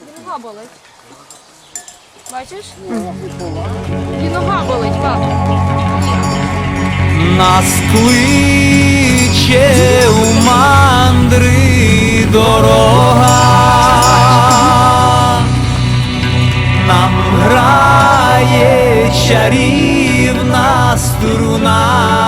нога болить. Бачиш? І нога болить, пап. Нас кличе у мандри дорога, нам грає чарівна струна.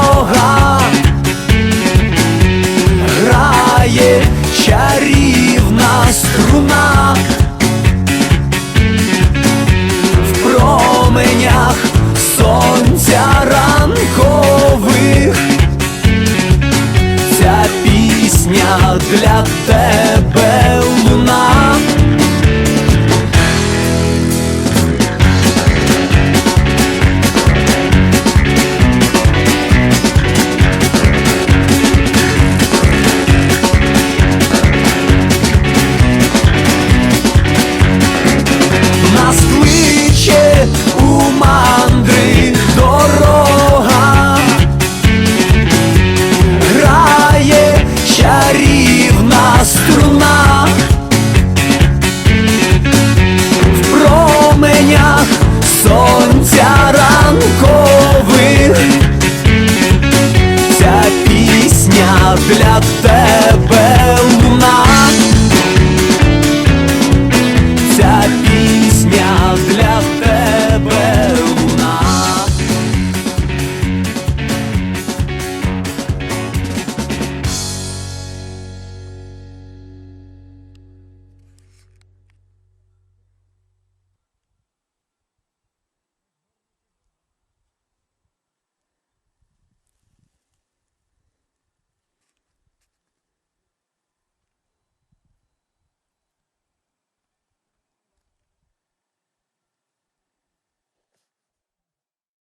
ранкових. Ця пісня для тебе.